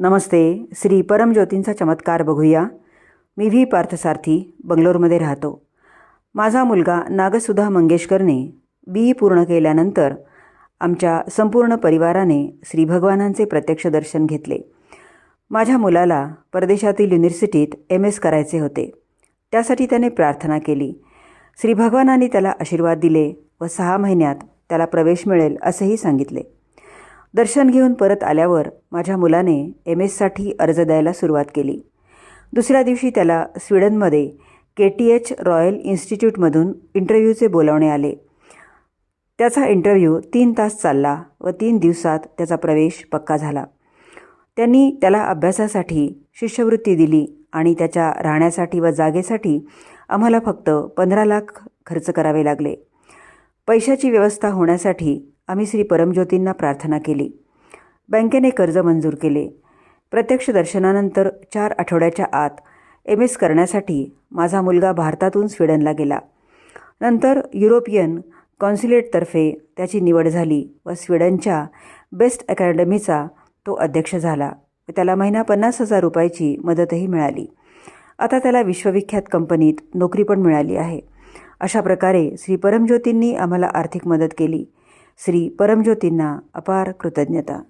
नमस्ते श्री परमज्योतींचा चमत्कार बघूया. मी व्ही पार्थसारथी बंगलोरमध्ये राहतो. माझा मुलगा नागसुधा मंगेशकरने बी ई पूर्ण केल्यानंतर आमच्या संपूर्ण परिवाराने श्री भगवानांचे प्रत्यक्ष दर्शन घेतले. माझ्या मुलाला परदेशातील युनिव्हर्सिटीत एम एस करायचे होते. त्यासाठी त्याने प्रार्थना केली. श्री भगवानांनी त्याला आशीर्वाद दिले व सहा महिन्यात त्याला प्रवेश मिळेल असेही सांगितले. दर्शन घेऊन परत आल्यावर माझ्या मुलाने एम एससाठी अर्ज द्यायला सुरुवात केली. दुसऱ्या दिवशी त्याला स्वीडनमध्ये के टी एच रॉयल इन्स्टिट्यूटमधून इंटरव्ह्यूचे बोलावणे आले. त्याचा इंटरव्ह्यू तीन तास चालला व तीन दिवसात त्याचा प्रवेश पक्का झाला. त्यांनी त्याला अभ्यासासाठी शिष्यवृत्ती दिली आणि त्याच्या राहण्यासाठी व जागेसाठी आम्हाला फक्त पंधरा लाख खर्च करावे लागले. पैशाची व्यवस्था होण्यासाठी आम्ही श्री परमज्योतींना प्रार्थना केली. बँकेने कर्ज मंजूर केले. प्रत्यक्ष दर्शनानंतर चार आठवड्याच्या आत एम एस करण्यासाठी माझा मुलगा भारतातून स्वीडनला गेला. नंतर युरोपियन कॉन्सिलेटतर्फे त्याची निवड झाली व स्वीडनच्या बेस्ट अकॅडमीचा तो अध्यक्ष झाला त्याला महिना पन्नास हजार रुपयाची मदतही मिळाली. आता त्याला विश्वविख्यात कंपनीत नोकरी पण मिळाली आहे. अशा प्रकारे श्री परमज्योतींनी आम्हाला आर्थिक मदत केली. श्री परमज्योतींना अपार कृतज्ञता.